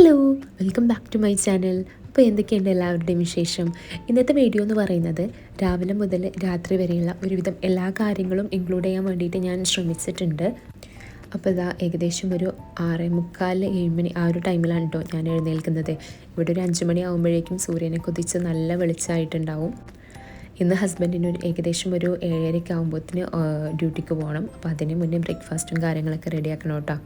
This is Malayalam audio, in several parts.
Hello welcome back to my channel അപ്പോൾ എന്തൊക്കെയുണ്ട് എല്ലാവരുടെയും വിശേഷം? ഇന്നത്തെ വീഡിയോ എന്ന് പറയുന്നത് രാവിലെ മുതൽ രാത്രി വരെയുള്ള ഒരുവിധം എല്ലാ കാര്യങ്ങളും ഇൻക്ലൂഡ് ചെയ്യാൻ വേണ്ടിയിട്ട് ഞാൻ ശ്രമിച്ചിട്ടുണ്ട്. അപ്പോൾ ഇതാ ഏകദേശം ഒരു ആറ് മുക്കാൽ ഏഴ് മണി ആ ഒരു ടൈമിലാണ് കേട്ടോ ഞാൻ എഴുന്നേൽക്കുന്നത്. ഇവിടെ ഒരു അഞ്ച് മണി ആകുമ്പോഴേക്കും സൂര്യനെ കൊതിച്ച് നല്ല വെളിച്ചമായിട്ടുണ്ടാവും. ഇന്ന് ഹസ്ബൻഡിന് ഒരു ഏകദേശം ഒരു ഏഴരയ്ക്ക് ആകുമ്പോഴത്തിന് ഡ്യൂട്ടിക്ക് പോകണം. അപ്പോൾ അതിന് മുന്നേ ബ്രേക്ക്ഫാസ്റ്റും കാര്യങ്ങളൊക്കെ റെഡിയാക്കണം കേട്ടോ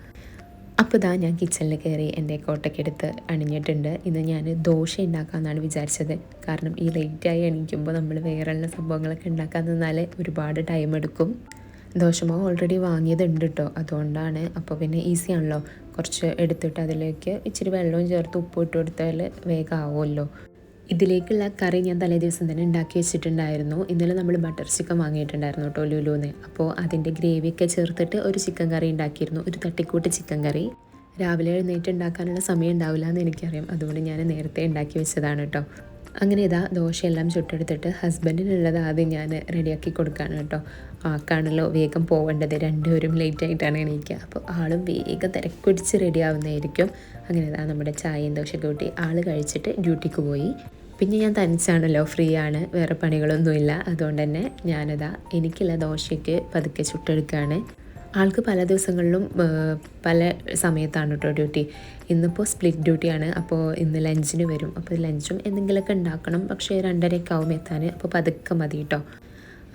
അപ്പോൾ ഇതാ ഞാൻ കിച്ചണിൽ കയറി എന്റെ കോട്ടൊക്കെ എടുത്ത് അണിഞ്ഞിട്ടുണ്ട്. ഇന്ന് ഞാൻ ദോശ ഉണ്ടാക്കാമെന്നാണ് വിചാരിച്ചത്. കാരണം ഈ ലേറ്റായി എണീക്കുമ്പോൾ നമ്മൾ വേറെ വേറെയുള്ള സംഭവങ്ങളൊക്കെ ഉണ്ടാക്കാൻ നിന്നാൽ ഒരുപാട് ടൈം എടുക്കും. ദോശമാവ് ഓൾറെഡി വാങ്ങിയതുണ്ട് കേട്ടോ അതുകൊണ്ടാണ് അപ്പോൾ പിന്നെ ഈസി ആണല്ലോ. കുറച്ച് എടുത്തിട്ട് അതിലേക്ക് ഇച്ചിരി വെള്ളവും ചേർത്ത് ഉപ്പ് ഇട്ട് കൊടുത്താൽ വേഗം ആവുമല്ലോ ഇതിലേക്കുള്ള കറി ഞാൻ തലേ ദിവസം തന്നെ ഉണ്ടാക്കി വെച്ചിട്ടുണ്ടായിരുന്നു. ഇന്നലെ നമ്മൾ ബട്ടർ ചിക്കൻ വാങ്ങിയിട്ടുണ്ടായിരുന്നു കേട്ടോ ലുലുന്ന് അപ്പോൾ അതിന്റെ ഗ്രേവിയൊക്കെ ചേർത്തിട്ട് ഒരു ചിക്കൻ കറി ഉണ്ടാക്കിയിരുന്നു. ഒരു തട്ടിക്കൂട്ട് ചിക്കൻ കറി. രാവിലെ എഴുന്നേറ്റ് ഉണ്ടാക്കാനുള്ള സമയം ഉണ്ടാവില്ല എന്ന് എനിക്കറിയാം. അതുകൊണ്ട് ഞാൻ നേരത്തെ ഉണ്ടാക്കി വെച്ചതാണ് കേട്ടോ. അങ്ങനെ ഇതാ ദോശയെല്ലാം ചുട്ടെടുത്തിട്ട് ഹസ്ബൻഡിനുള്ളത് ആദ്യം ഞാൻ റെഡിയാക്കി കൊടുക്കുകയാണ് കേട്ടോ. ആക്കാണല്ലോ വേഗം പോകേണ്ടത് രണ്ടുപേരും ലേറ്റ് ആയിട്ടാണ് എണീക്കുക. അപ്പോൾ ആളും വേഗം തിരക്കുപിടിച്ച് റെഡി ആവുന്നതായിരിക്കും. അങ്ങനെ ഇതാ നമ്മുടെ ചായയും ദോശയൊക്കെ കൂട്ടി ആൾ കഴിച്ചിട്ട് ഡ്യൂട്ടിക്ക് പോയി. പിന്നെ ഞാൻ തനിച്ചാണല്ലോ ഫ്രീ ആണ് വേറെ പണികളൊന്നുമില്ല. അതുകൊണ്ട് തന്നെ ഞാനതാ എനിക്കുള്ള ദോശയ്ക്ക് പതുക്കെ ചുട്ടെടുക്കുകയാണ്. ആൾക്ക് പല ദിവസങ്ങളിലും പല സമയത്താണ് കേട്ടോ ഡ്യൂട്ടി ഇന്നിപ്പോൾ സ്പ്ലിറ്റ് ഡ്യൂട്ടിയാണ് അപ്പോൾ ഇന്ന് ലഞ്ചിന് വരും. അപ്പോൾ ലഞ്ചും എന്തെങ്കിലുമൊക്കെ ഉണ്ടാക്കണം. പക്ഷേ രണ്ടരയൊക്കെ ആവും എത്താൻ അപ്പോൾ പതുക്കെ മതി കേട്ടോ.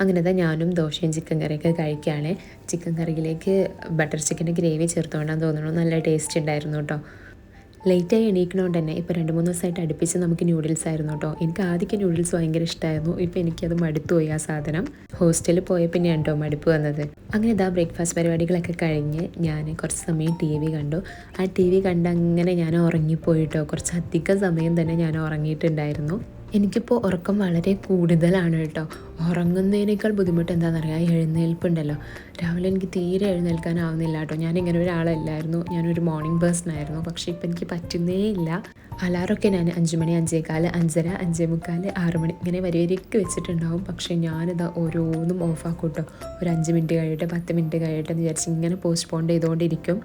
അങ്ങനെ തന്നെ ഞാനും ദോശയും ചിക്കൻ കറിയൊക്കെ കഴിക്കുകയാണ് ചിക്കൻ കറിയിലേക്ക് ബട്ടർ ചിക്കന്റെ ഗ്രേവി ചേർത്തുകൊണ്ടാന്ന് തോന്നുന്നു. നല്ല ടേസ്റ്റ് ഉണ്ടായിരുന്നു കേട്ടോ ലേറ്റായി എണീക്കണോണ്ട് തന്നെ ഇപ്പോൾ രണ്ട് മൂന്ന് ദിവസമായിട്ട് അടുപ്പിച്ച് നമുക്ക് ന്യൂഡിൽസ് ആയിരുന്നു കേട്ടോ എനിക്ക് ആദ്യമൊക്കെ ന്യൂഡിൽസ് ഭയങ്കര ഇഷ്ടമായിരുന്നു ഇപ്പോൾ എനിക്കത് മടുത്തുപോയി ആ സാധനം. ഹോസ്റ്റലിൽ പോയ പിന്നെ കേട്ടോ മടുപ്പ് വന്നത്. അങ്ങനെ ഇതാ ബ്രേക്ക്ഫാസ്റ്റ് പരിപാടികളൊക്കെ കഴിഞ്ഞ് ഞാൻ കുറച്ച് സമയം ടി വി കണ്ടു. ആ ടി വി കണ്ട് അങ്ങനെ ഞാൻ ഉറങ്ങിപ്പോയിട്ടോ കുറച്ച് അധികം സമയം തന്നെ ഞാൻ ഉറങ്ങിയിട്ടുണ്ടായിരുന്നു. എനിക്കിപ്പോൾ ഉറക്കം വളരെ കൂടുതലാണ് കേട്ടോ. ഉറങ്ങുന്നതിനേക്കാൾ ബുദ്ധിമുട്ട് എന്താണെന്നറിയാം? എഴുന്നേൽപ്പുണ്ടല്ലോ. രാവിലെ എനിക്ക് തീരെ എഴുന്നേൽക്കാനാവുന്നില്ല കേട്ടോ. ഞാനിങ്ങനെ ഒരാളല്ലായിരുന്നു. ഞാനൊരു മോർണിംഗ് പേഴ്സൺ ആയിരുന്നു. പക്ഷേ ഇപ്പം എനിക്ക് പറ്റുന്നേ ഇല്ല. അലാറൊക്കെ ഞാൻ അഞ്ച് മണി അഞ്ചേകാൽ അഞ്ചര അഞ്ചേ മുക്കാൽ ആറ് മണി ഇങ്ങനെ വരിവരിക്ക് വെച്ചിട്ടുണ്ടാവും. പക്ഷേ ഞാനിത് ഓരോന്നും ഓഫാക്കും കേട്ടോ. ഒരു അഞ്ച് മിനിറ്റ് കഴിയട്ടെ പത്ത് മിനിറ്റ് കഴിയട്ടെ എന്ന് വിചാരിച്ച് ഇങ്ങനെ പോസ്റ്റ്പോൺ ചെയ്തുകൊണ്ടിരിക്കും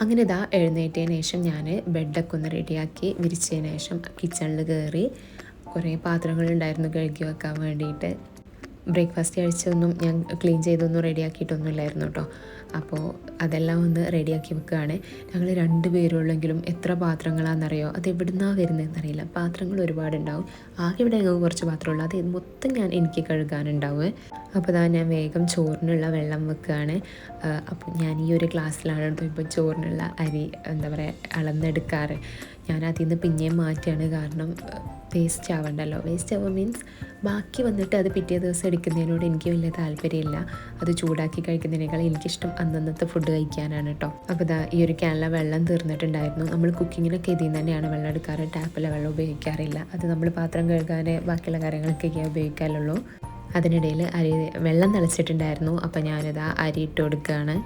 അങ്ങനെ ഇതാ എഴുന്നേറ്റതിന് ശേഷം ഞാൻ ബെഡൊക്കെ ഒന്ന് റെഡിയാക്കി വിരിച്ചതിന് ശേഷം കിച്ചണിൽ കയറി കുറേ പാത്രങ്ങളുണ്ടായിരുന്നു കഴുകി വെക്കാൻ വേണ്ടിയിട്ട്. ബ്രേക്ക്ഫാസ്റ്റ് കഴിച്ചൊന്നും ഞാൻ ക്ലീൻ ചെയ്തൊന്നും റെഡിയാക്കിയിട്ടൊന്നും ഇല്ലായിരുന്നു കേട്ടോ. അപ്പോൾ അതെല്ലാം ഒന്ന് റെഡിയാക്കി വെക്കുകയാണ്. ഞങ്ങൾ രണ്ട് പേരുള്ളെങ്കിലും എത്ര പാത്രങ്ങളാണെന്നറിയോ? അത് എവിടുന്നാണ് വരുന്നതെന്നറിയില്ല പാത്രങ്ങൾ ഒരുപാടുണ്ടാവും. ആകെ ഇവിടെ ഞങ്ങൾക്ക് കുറച്ച് പാത്രമുള്ളൂ. അത് മൊത്തം ഞാൻ എനിക്ക് കഴുകാനുണ്ടാവും. അപ്പോൾ അതാ ഞാൻ വേഗം ചോറിനുള്ള വെള്ളം വെക്കുകയാണ്. അപ്പോൾ ഞാൻ ഈ ഒരു ക്ലാസ്സിലാണ് കേട്ടോ ഇപ്പോൾ ചോറിനുള്ള അരി എന്താ പറയുക അളന്നെടുക്കാറ്. ഞാൻ അതിൽ നിന്ന് പിന്നെയും മാറ്റിയാണ് കാരണം വേസ്റ്റ് ആവണ്ടല്ലോ. വേസ്റ്റ് ആവുക മീൻസ് ബാക്കി വന്നിട്ട് അത് പിറ്റേ ദിവസം എടുക്കുന്നതിനോട് എനിക്ക് വലിയ താല്പര്യമില്ല. അത് ചൂടാക്കി കഴിക്കുന്നതിനേക്കാൾ എനിക്കിഷ്ടം അന്നന്നത്തെ ഫുഡ് കഴിക്കാനാണ് കേട്ടോ അപ്പോൾ ഇതാ ഈ ഒരു ക്യാനിലെ വെള്ളം തീർന്നിട്ടുണ്ടായിരുന്നു. നമ്മൾ കുക്കിങ്ങിനൊക്കെ ഇതിൽ നിന്ന് തന്നെയാണ് വെള്ളം എടുക്കാറ്. ടാപ്പിലെ വെള്ളം ഉപയോഗിക്കാറില്ല. അത് നമ്മൾ പാത്രം കഴുകാൻ ബാക്കിയുള്ള കാര്യങ്ങളൊക്കെ ഉപയോഗിക്കാറുള്ളൂ. അതിനിടയിൽ അരി വെള്ളം തിളച്ചിട്ടുണ്ടായിരുന്നു. അപ്പോൾ ഞാനിത് അരി ഇട്ട് കൊടുക്കുകയാണ്.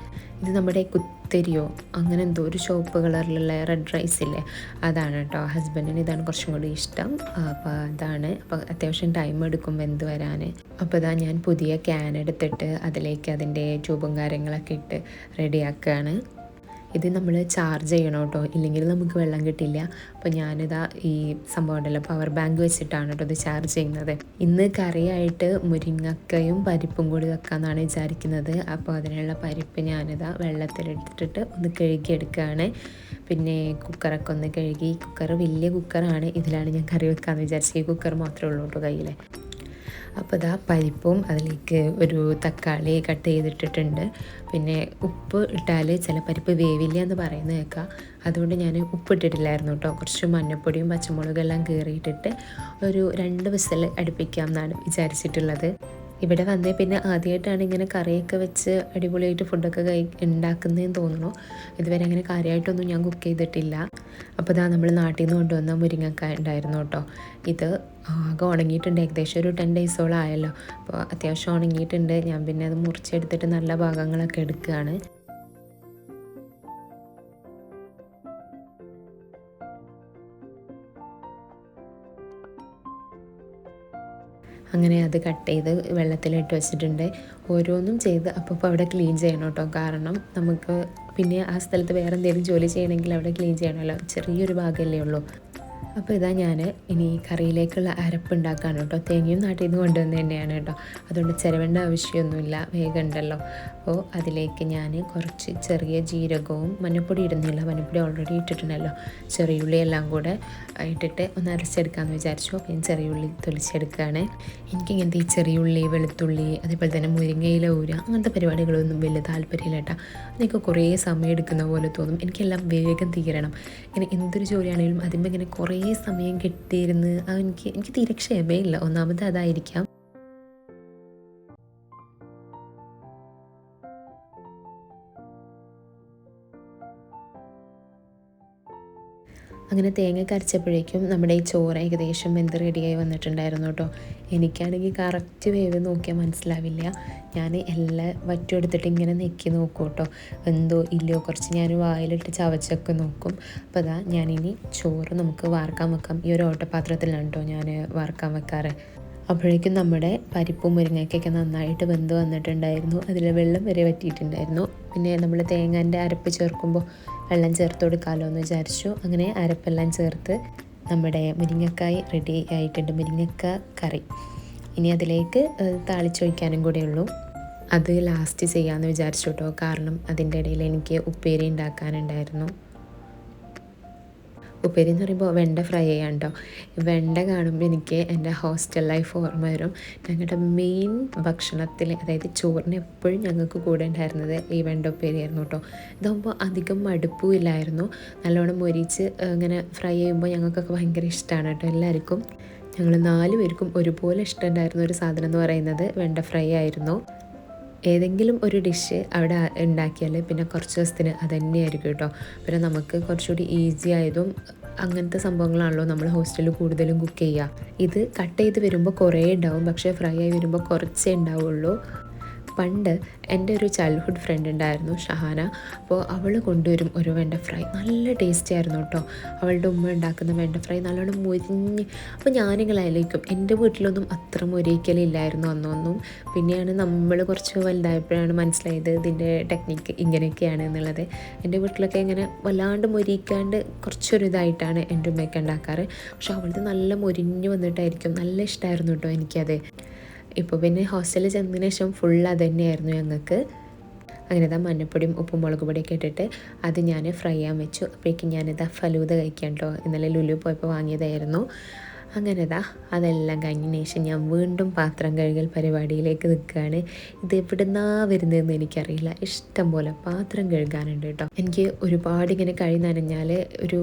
ഇത് നമ്മുടെ കുത്തരിയോ അങ്ങനെ എന്തോ ഒരു ചുവപ്പ് കളറിലുള്ള റെഡ് റൈസ് ഇല്ലേ? അതാണ് കേട്ടോ. ഹസ്ബൻഡിന് ഇതാണ് കുറച്ചും കൂടി ഇഷ്ടം. അപ്പോൾ അതാണ്. അപ്പോൾ അത്യാവശ്യം ടൈം എടുക്കും വെന്ത് വരാൻ. അപ്പോൾ ഇതാ ഞാൻ പുതിയ ക്യാൻ എടുത്തിട്ട് അതിലേക്ക് അതിന്റെ ട്യൂബും കാര്യങ്ങളൊക്കെ ഇട്ട് റെഡിയാക്കുകയാണ് ഇത് നമ്മൾ ചാർജ് ചെയ്യണം കേട്ടോ. ഇല്ലെങ്കിൽ നമുക്ക് വെള്ളം കിട്ടില്ല. അപ്പോൾ ഞാനിതാ ഈ സംഭവം ഉണ്ടല്ലോ. പവർ ബാങ്ക് വെച്ചിട്ടാണ് കേട്ടോ ഇത് ചാർജ് ചെയ്യുന്നത്. ഇന്ന് കറിയായിട്ട് മുരിങ്ങക്കയും പരിപ്പും കൂടി വെക്കാമെന്നാണ് വിചാരിക്കുന്നത്. അപ്പോൾ അതിനുള്ള പരിപ്പ് ഞാനിതാ വെള്ളത്തിലിട്ടിട്ട് ഒന്ന് കഴുകിയെടുക്കുകയാണ്. പിന്നെ കുക്കറൊക്കെ ഒന്ന് കഴുകി. കുക്കർ വലിയ കുക്കറാണ്. ഇതിലാണ് ഞാൻ കറി വെക്കാമെന്ന് വിചാരിച്ചത്. ഈ കുക്കർ മാത്രമേ ഉള്ളൂ കേട്ടോ കയ്യിൽ അപ്പോൾ ഇതാ പരിപ്പും അതിലേക്ക് ഒരു തക്കാളി കട്ട് ചെയ്തിട്ടിട്ടുണ്ട്. പിന്നെ ഉപ്പ് ഇട്ടാൽ ചില പരിപ്പ് വേവില്ല എന്ന് പറയുന്നത് കേൾക്കാം. അതുകൊണ്ട് ഞാൻ ഉപ്പിട്ടിട്ടില്ലായിരുന്നു കേട്ടോ. കുറച്ച് മഞ്ഞപ്പൊടിയും പച്ചമുളകും എല്ലാം കീറിയിട്ടിട്ട് ഒരു രണ്ട് വിസൽ അടുപ്പിക്കാം എന്നാണ് വിചാരിച്ചിട്ടുള്ളത്. ഇവിടെ വന്നേ പിന്നെ ആദ്യമായിട്ടാണ് ഇങ്ങനെ കറിയൊക്കെ വെച്ച് അടിപൊളിയായിട്ട് ഫുഡൊക്കെ കൈ ഉണ്ടാക്കുന്നതെന്ന് തോന്നുന്നു. ഇതുവരെ അങ്ങനെ കാര്യമായിട്ടൊന്നും ഞാൻ കുക്ക് ചെയ്തിട്ടില്ല. അപ്പോൾ ഇതാ നമ്മൾ നാട്ടിൽ നിന്ന് കൊണ്ടുവന്ന മുരിങ്ങക്കായ ഉണ്ടായിരുന്നു കേട്ടോ ഇത് ആകെ ഉണങ്ങിയിട്ടുണ്ട്. ഏകദേശം ഒരു ടെൻ ഡേയ്സോളം ആയല്ലോ അപ്പോൾ അത്യാവശ്യം ഉണങ്ങിയിട്ടുണ്ട്. ഞാൻ പിന്നെ അത് മുറിച്ചെടുത്തിട്ട് നല്ല ഭാഗങ്ങളൊക്കെ എടുക്കുകയാണ് അങ്ങനെ അത് കട്ട് ചെയ്ത് വെള്ളത്തിലിട്ട് വെച്ചിട്ടുണ്ട്. ഓരോന്നും ചെയ്ത് അപ്പോൾ അവിടെ ക്ലീൻ ചെയ്യണം കേട്ടോ. കാരണം നമുക്ക് പിന്നെ ആ സ്ഥലത്ത് വേറെ എന്തെങ്കിലും ജോലി ചെയ്യണമെങ്കിൽ അവിടെ ക്ലീൻ ചെയ്യണമല്ലോ. ചെറിയൊരു ഭാഗമല്ലേ ഉള്ളൂ. അപ്പോൾ ഇതാ ഞാൻ ഇനി കറിയിലേക്കുള്ള അരപ്പ് ഉണ്ടാക്കാണ് കേട്ടോ. തേങ്ങയും നാട്ടിൽ നിന്ന് കൊണ്ടുവന്ന് തന്നെയാണ് കേട്ടോ. അതുകൊണ്ട് ചിരവേണ്ട ആവശ്യമൊന്നുമില്ല വേഗം ഉണ്ടല്ലോ. അപ്പോൾ അതിലേക്ക് ഞാൻ കുറച്ച് ചെറിയ ജീരകവും മഞ്ഞപ്പൊടി ഇടുന്നില്ല. മഞ്ഞപ്പൊടി ഓൾറെഡി ഇട്ടിട്ടുണ്ടല്ലോ. ചെറിയുള്ളി എല്ലാം കൂടെ ഇട്ടിട്ട് ഒന്ന് അരച്ചെടുക്കാമെന്ന് വിചാരിച്ചു. അപ്പോൾ ഞാൻ ചെറിയുള്ളി തൊലിച്ചെടുക്കുകയാണ് എനിക്കിങ്ങനത്തെ ഈ ചെറിയ ഉള്ളി വെളുത്തുള്ളി അതേപോലെ തന്നെ മുരിങ്ങയില ഊര അങ്ങനത്തെ പരിപാടികളൊന്നും വലിയ താല്പര്യമില്ല കേട്ടോ. അതൊക്കെ കുറേ സമയം എടുക്കുന്ന പോലെ തോന്നും. എനിക്കെല്ലാം വേഗം തീരണം. ഇങ്ങനെ എന്തൊരു ജോലിയാണെങ്കിലും അതിന്റെ ഇങ്ങനെ കുറേ സമയം കിട്ടിയിരുന്ന് എനിക്ക് എനിക്ക് തീരെ ക്ഷമയില്ല. ഒന്നാമത് അതായിരിക്കാം. അങ്ങനെ തേങ്ങ കരച്ചപ്പോഴേക്കും നമ്മുടെ ഈ ചോറ് ഏകദേശം വെന്ത് റെഡിയായി വന്നിട്ടുണ്ടായിരുന്നു കേട്ടോ എനിക്കാണെങ്കിൽ കറക്റ്റ് വേവ് നോക്കിയാൽ മനസ്സിലാവില്ല. ഞാൻ എല്ലാം വറ്റുമെടുത്തിട്ട് ഇങ്ങനെ നെക്കി നോക്കും കേട്ടോ എന്തോ ഇല്ലയോ? കുറച്ച് ഞാൻ വായിലിട്ട് ചവച്ചൊക്കെ നോക്കും. അപ്പോൾ അതാ ഞാനിനി ചോറ് നമുക്ക് വാർക്കാൻ വെക്കാം. ഈ ഒരു ഓട്ടപാത്രത്തിലാണ് കേട്ടോ ഞാൻ വാർക്കാൻ വെക്കാറ്. അപ്പോഴേക്കും നമ്മുടെ പരിപ്പും മുരിങ്ങയ്ക്കൊക്കെ നന്നായിട്ട് വെന്ത് വന്നിട്ടുണ്ടായിരുന്നു. അതിൽ വെള്ളം വരെ വറ്റിയിട്ടുണ്ടായിരുന്നു. പിന്നെ നമ്മൾ തേങ്ങാന്റെ അരപ്പ് ചേർക്കുമ്പോൾ വെള്ളം ചേർത്ത് കൊടുക്കാമല്ലോ എന്ന് വിചാരിച്ചു. അങ്ങനെ അരപ്പെല്ലാം ചേർത്ത് നമ്മുടെ മുരിങ്ങക്കായ് റെഡി ആയിട്ടുണ്ട് മുരിങ്ങക്ക കറി. ഇനി അതിലേക്ക് താളിച്ചൊഴിക്കാനും കൂടെ ഉള്ളൂ. അത് ലാസ്റ്റ് ചെയ്യാമെന്ന് വിചാരിച്ചു കേട്ടോ. കാരണം അതിന്റെ ഇടയിൽ എനിക്ക് ഉപ്പേരി ഉണ്ടാക്കാനുണ്ടായിരുന്നു. ഉപ്പേരി എന്ന് പറയുമ്പോൾ വെണ്ട ഫ്രൈ ചെയ്യാൻ കേട്ടോ വെണ്ട കാണുമ്പോൾ എനിക്ക് എന്റെ ഹോസ്റ്റൽ ലൈഫ് ഓർമ്മ വരും. ഞങ്ങളുടെ മെയിൻ ഭക്ഷണത്തിൽ അതായത് ചോറിന് എപ്പോഴും ഞങ്ങൾക്ക് കൂടെ ഉണ്ടായിരുന്നത് ഈ വെണ്ട ഉപ്പേരി ആയിരുന്നു കേട്ടോ ഇതാകുമ്പോൾ അധികം മടുപ്പും ഇല്ലായിരുന്നു. നല്ലോണം മൊരിച്ച് ഇങ്ങനെ ഫ്രൈ ചെയ്യുമ്പോൾ ഞങ്ങൾക്കൊക്കെ ഭയങ്കര ഇഷ്ടമാണ് കേട്ടോ എല്ലാവർക്കും. ഞങ്ങൾ നാല് പേർക്കും ഒരുപോലെ ഇഷ്ടമുണ്ടായിരുന്ന ഒരു സാധനം എന്ന് പറയുന്നത് വെണ്ട ഫ്രൈ ആയിരുന്നു. ഏതെങ്കിലും ഒരു ഡിഷ് അവിടെ ഉണ്ടാക്കിയാൽ പിന്നെ കുറച്ച് ദിവസത്തിന് അത് തന്നെയായിരിക്കും കേട്ടോ. പിന്നെ നമുക്ക് കുറച്ചുകൂടി ഈസി ആയതും അങ്ങനത്തെ സംഭവങ്ങളാണല്ലോ നമ്മൾ ഹോസ്റ്റലിൽ കൂടുതലും കുക്ക് ചെയ്യുക. ഇത് കട്ട് ചെയ്ത് വരുമ്പോൾ കുറേ ഉണ്ടാവും പക്ഷേ ഫ്രൈ ആയി വരുമ്പോൾ കുറച്ചേ ഉണ്ടാവുള്ളൂ. പണ്ട് എന്റെ ഒരു ചൈൽഡ്ഹുഡ് ഫ്രണ്ട് ഉണ്ടായിരുന്നു ഷഹാന. അപ്പോൾ അവൾ കൊണ്ടുവരും ഒരു വെണ്ട ഫ്രൈ. നല്ല ടേസ്റ്റി ആയിരുന്നു കേട്ടോ. അവളുടെ ഉമ്മ ഉണ്ടാക്കുന്ന വെണ്ട ഫ്രൈ നല്ലോണം മുരിഞ്ഞ്. അപ്പോൾ ഞാനിങ്ങനെ ആലോചിക്കും എന്റെ വീട്ടിലൊന്നും അത്ര മുരിക്കലില്ലായിരുന്നു അന്നൊന്നും. പിന്നെയാണ് നമ്മൾ കുറച്ച് വലുതായപ്പോഴാണ് മനസ്സിലായത് ഇതിന്റെ ടെക്നിക്ക് ഇങ്ങനെയൊക്കെയാണ് എന്നുള്ളത്. എന്റെ വീട്ടിലൊക്കെ ഇങ്ങനെ വല്ലാണ്ട് മുരിക്കാണ്ട് കുറച്ചൊരു ഇതായിട്ടാണ് എന്റെ ഉമ്മയൊക്കെ ഉണ്ടാക്കാറ്. പക്ഷെ അവളത് നല്ല മുരിഞ്ഞ് വന്നിട്ടായിരിക്കും നല്ല ഇഷ്ടമായിരുന്നു കേട്ടോ എനിക്കത്. ഇപ്പോൾ പിന്നെ ഹോസ്റ്റലിൽ ചെന്നതിന് ശേഷം ഫുൾ അത് തന്നെയായിരുന്നു ഞങ്ങൾക്ക്. അങ്ങനെ ഇതാ മഞ്ഞപ്പൊടിയും ഉപ്പും മുളക് പൊടിയൊക്കെ ഇട്ടിട്ട് അത് ഞാൻ ഫ്രൈ ചെയ്യാൻ വെച്ചു. അപ്പോഴേക്കും ഞാനിതാ ഫലൂത കഴിക്കാം കേട്ടോ ഇന്നലെ ലുലു പോയപ്പോൾ വാങ്ങിയതായിരുന്നു. അങ്ങനെ ഇതാ അതെല്ലാം കഴിഞ്ഞതിന് ശേഷം ഞാൻ വീണ്ടും പാത്രം കഴുകൽ പരിപാടിയിലേക്ക് നിൽക്കുകയാണ്. ഇത് എവിടുന്നാ വരുന്നതെന്ന് എനിക്കറിയില്ല. ഇഷ്ടം പോലെ പാത്രം കഴുകാനുണ്ട് കേട്ടോ. എനിക്ക് ഒരുപാട് ഇങ്ങനെ കൈ നനഞ്ഞാൽ ഒരു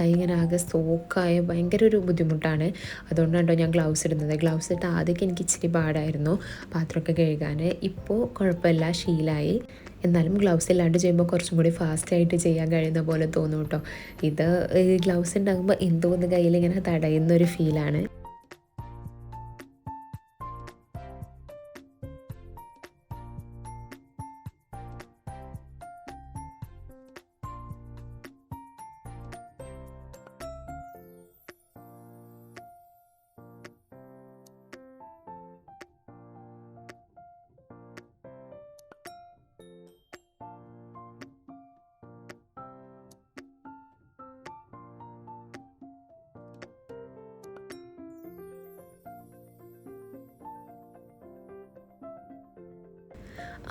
കൈ ഇങ്ങനെ ആകെ സോക്കായ ഭയങ്കര ഒരു ബുദ്ധിമുട്ടാണ്. അതുകൊണ്ടാണ് ഞാൻ ഗ്ലൗസ് ഇടുന്നത്. ഗ്ലൗസ് ഇട്ട് ആദ്യമൊക്കെ എനിക്ക് ഇച്ചിരി പാടായിരുന്നു പാത്രമൊക്കെ കഴുകാൻ ഇപ്പോൾ കുഴപ്പമില്ല. ശീലമായി എന്നാലും ഗ്ലൗസ് ഇല്ലാണ്ട് ചെയ്യുമ്പോൾ കുറച്ചും കൂടി ഫാസ്റ്റായിട്ട് ചെയ്യാൻ കഴിയുന്ന പോലെ തോന്നും കേട്ടോ ഇത് ഗ്ലൗസ് ഉണ്ടാകുമ്പോൾ എന്തോന്ന് കയ്യിൽ ഇങ്ങനെ തടയുന്ന ഒരു ഫീലാണ്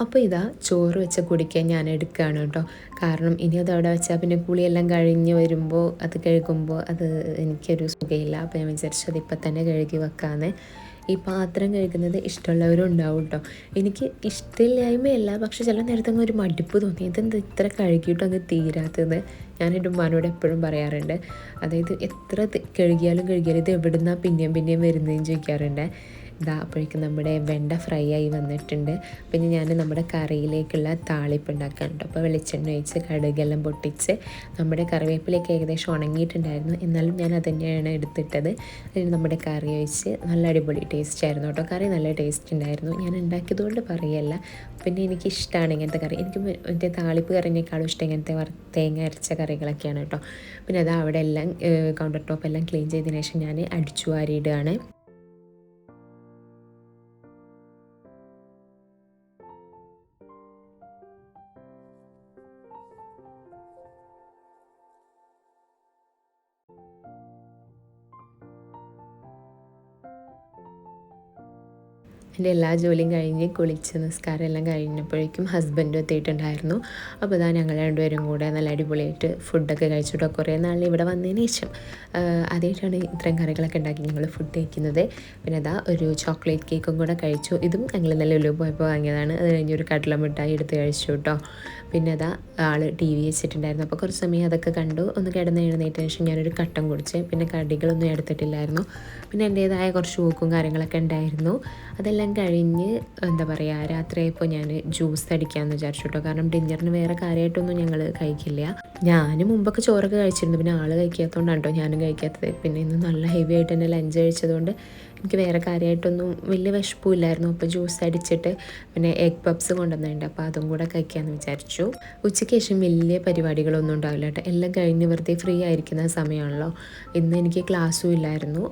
അപ്പോൾ ഇതാ ചോറ് വെച്ച കുടിക്കാൻ ഞാൻ എടുക്കുകയാണ് കേട്ടോ. കാരണം ഇനി അത് അവിടെ വെച്ചാൽ പിന്നെ കുളിയെല്ലാം കഴിഞ്ഞ് വരുമ്പോൾ അത് കഴുകുമ്പോൾ അത് എനിക്കൊരു സുഖമില്ല അപ്പോൾ ഞാൻ വിചാരിച്ചത് ഇപ്പം തന്നെ കഴുകി വെക്കാമെന്ന് ഈ പാത്രം കഴുകുന്നത് ഇഷ്ടമുള്ളവരും ഉണ്ടാവും കേട്ടോ. എനിക്ക് ഇഷ്ടമില്ലായ്മയല്ല പക്ഷെ ചില നേരത്തെ ഒരു മടുപ്പ് തോന്നി. ഇതെന്ത് ഇത്ര കഴുകിയിട്ടും അങ്ങ് തീരാത്തത്? ഞാൻ എന്റെ ഉമ്മാനോട് എപ്പോഴും പറയാറുണ്ട്. അതായത് എത്ര കഴുകിയാലും കഴുകിയാലും ഇത് എവിടുന്നാണ് പിന്നെയും പിന്നെയും വരുന്നതെന്ന് ചോദിക്കാറുണ്ട്. ഇതാ അപ്പോഴേക്കും നമ്മുടെ വെണ്ട ഫ്രൈ ആയി വന്നിട്ടുണ്ട്. പിന്നെ ഞാൻ നമ്മുടെ കറിയിലേക്കുള്ള താളിപ്പ് ഉണ്ടാക്കാനുണ്ട്. അപ്പോൾ വെളിച്ചെണ്ണ ഒഴിച്ച് കടുകെല്ലാം പൊട്ടിച്ച് നമ്മുടെ കറിവേപ്പിലേക്ക് ഏകദേശം ഉണങ്ങിയിട്ടുണ്ടായിരുന്നു. എന്നാലും ഞാൻ അത് തന്നെയാണ് എടുത്തിട്ടത്. അതിന് നമ്മുടെ കറി ഒഴിച്ച് നല്ല അടിപൊളി ടേസ്റ്റ് ആയിരുന്നു കേട്ടോ. കറി നല്ല ടേസ്റ്റ് ഉണ്ടായിരുന്നു. ഞാൻ ഉണ്ടാക്കിയതുകൊണ്ട് പറയല്ല. പിന്നെ എനിക്ക് ഇഷ്ടമാണ് ഇങ്ങനത്തെ കറി. എനിക്ക് മറ്റേ താളിപ്പ് കറിനേക്കാളും ഇഷ്ടം ഇങ്ങനത്തെ തേങ്ങ അരച്ച കറികളൊക്കെയാണ് കേട്ടോ. പിന്നെ അത് അവിടെ എല്ലാം കൗണ്ടർ ടോപ്പ് എല്ലാം ക്ലീൻ ചെയ്തതിന് ശേഷം ഞാൻ അടിച്ചു വാരിയിടുകയാണ് എന്റെ എല്ലാ ജോലിയും കഴിഞ്ഞ് കുളിച്ച് നിസ്കാരം എല്ലാം കഴിഞ്ഞപ്പോഴേക്കും ഹസ്ബൻഡും എത്തിയിട്ടുണ്ടായിരുന്നു. അപ്പോൾ ഇതാ ഞങ്ങൾ രണ്ടുപേരും കൂടെ നല്ല അടിപൊളിയായിട്ട് ഫുഡൊക്കെ കഴിച്ചിട്ടോ കുറേ നാളിൽ ഇവിടെ വന്നതിന് ശേഷം ആദ്യമായിട്ടാണ് ഇത്രയും കറികളൊക്കെ ഉണ്ടാക്കി ഞങ്ങൾ ഫുഡ് കഴിക്കുന്നത്. പിന്നെ അതാ ഒരു ചോക്ലേറ്റ് കേക്കും കൂടെ കഴിച്ചു. ഇതും ഞങ്ങൾ നല്ല പോയപ്പോൾ വാങ്ങിയതാണ്. അത് കഴിഞ്ഞ് ഒരു കടല മിഠായി എടുത്ത് കഴിച്ചു കേട്ടോ. പിന്നെ അതാ ആൾ ടി വി വെച്ചിട്ടുണ്ടായിരുന്നു. അപ്പോൾ കുറച്ച് സമയം അതൊക്കെ കണ്ടു. ഒന്ന് കിടന്ന് എഴുന്നേറ്റതിന് ശേഷം ഞാനൊരു കട്ടൻ കുടിച്ച് പിന്നെ കടികളൊന്നും എടുത്തിട്ടില്ലായിരുന്നു. പിന്നെ എന്റേതായ കുറച്ച് ഊക്കും കാര്യങ്ങളൊക്കെ ഉണ്ടായിരുന്നു. അതെല്ലാം കഴിഞ്ഞ് എന്താ പറയുക രാത്രിയായപ്പോൾ ഞാൻ ജ്യൂസ് അടിക്കാമെന്ന് വിചാരിച്ചു കേട്ടോ കാരണം ഡിന്നറിന് വേറെ കാര്യമായിട്ടൊന്നും ഞങ്ങൾ കഴിക്കില്ല. ഞാൻ മുമ്പൊക്കെ ചോറൊക്കെ കഴിച്ചിരുന്നു. പിന്നെ ആൾ കഴിക്കാത്തതുകൊണ്ടാണ് കേട്ടോ ഞാനും കഴിക്കാത്തത്. പിന്നെ ഇന്ന് നല്ല ഹെവി ആയിട്ട് തന്നെ ലഞ്ച് കഴിച്ചതുകൊണ്ട് എനിക്ക് വേറെ കാര്യമായിട്ടൊന്നും വലിയ വിശപ്പുമില്ലായിരുന്നു അപ്പോൾ ജ്യൂസ് അടിച്ചിട്ട് പിന്നെ എഗ് പപ്സ് കൊണ്ടുവന്നിട്ടുണ്ട്. അപ്പോൾ അതും കൂടെ കഴിക്കാമെന്ന് വിചാരിച്ചു. ഉച്ചയ്ക്ക് ശേഷം വലിയ പരിപാടികളൊന്നും ഉണ്ടാവില്ല കേട്ടോ. എല്ലാം കഴിഞ്ഞ് വെറുതെ ഫ്രീ ആയിരിക്കുന്ന സമയമാണല്ലോ ഇന്ന് എനിക്ക് ക്ലാസ്സും ഇല്ലായിരുന്നു.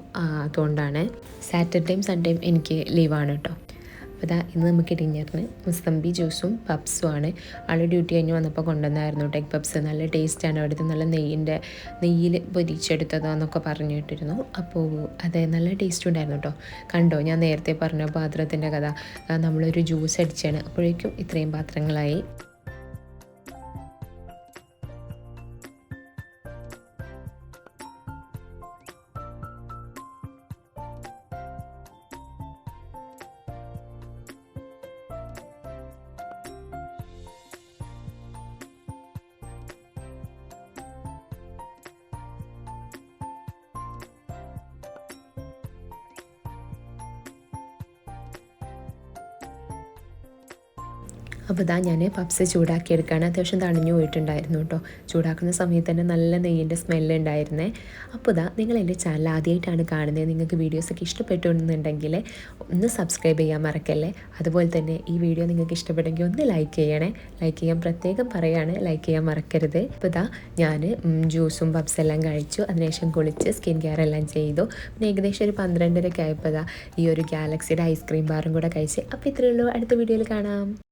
അതുകൊണ്ടാണ് സാറ്റർഡേയും സൺഡേയും എനിക്ക് ലീവാണ് കേട്ടോ. അപ്പോൾ ഇതാ ഇന്ന് നമുക്ക് ഡിന്നറിന് മുസ്തമ്പി ജ്യൂസും പപ്സും ആണ്. ആൾ ഡ്യൂട്ടി കഴിഞ്ഞ് വന്നപ്പോൾ കൊണ്ടുവന്നായിരുന്നു ടെക് പപ്സ് നല്ല ടേസ്റ്റാണ് അവിടുത്തെ നല്ല നെയ്യിന്റെ നെയ്യിൽ പൊരിച്ചെടുത്തതാന്നൊക്കെ പറഞ്ഞു കേട്ടിരുന്നു അപ്പോൾ അതെ നല്ല ടേസ്റ്റ് ഉണ്ടായിരുന്നു കേട്ടോ കണ്ടോ ഞാൻ നേരത്തെ പറഞ്ഞ പാത്രത്തിന്റെ കഥ. നമ്മളൊരു ജ്യൂസ് അടിച്ചാണ്. അപ്പോഴേക്കും ഇത്രയും പാത്രങ്ങളായി. അപ്പോൾ ഇതാ ഞാൻ പപ്സ് ചൂടാക്കി എടുക്കുകയാണ് അത്യാവശ്യം തണിഞ്ഞു പോയിട്ടുണ്ടായിരുന്നു കേട്ടോ. ചൂടാക്കുന്ന സമയത്ത് തന്നെ നല്ല നെയ്യിന്റെ സ്മെല്ല് ഉണ്ടായിരുന്നേ. അപ്പോൾ ഇതാ നിങ്ങൾ എന്റെ ചാനൽ ആദ്യമായിട്ടാണ് കാണുന്നത് നിങ്ങൾക്ക് വീഡിയോസൊക്കെ ഇഷ്ടപ്പെട്ടുണ്ടെങ്കിൽ ഒന്ന് സബ്സ്ക്രൈബ് ചെയ്യാൻ മറക്കല്ലേ? അതുപോലെ തന്നെ ഈ വീഡിയോ നിങ്ങൾക്ക് ഇഷ്ടപ്പെട്ടെങ്കിൽ ഒന്ന് ലൈക്ക് ചെയ്യണേ. ലൈക്ക് ചെയ്യാൻ പ്രത്യേകം പറയുകയാണ് ലൈക്ക് ചെയ്യാൻ മറക്കരുത്. അപ്പോൾ ഇതാ ഞാൻ ജ്യൂസും പപ്സ് എല്ലാം കഴിച്ചു. അതിനുശേഷം കുളിച്ച് സ്കിൻ കെയർ എല്ലാം ചെയ്തു. പിന്നെ ഏകദേശം ഒരു പന്ത്രണ്ടരയൊക്കെ ആയപ്പോൾ ഈ ഒരു ഗാലക്സിയുടെ ഐസ്ക്രീം ബാറും കൂടെ കഴിച്ച്. അപ്പോൾ ഇത്രയേ ഉള്ളൂ. അടുത്ത വീഡിയോയിൽ കാണാം.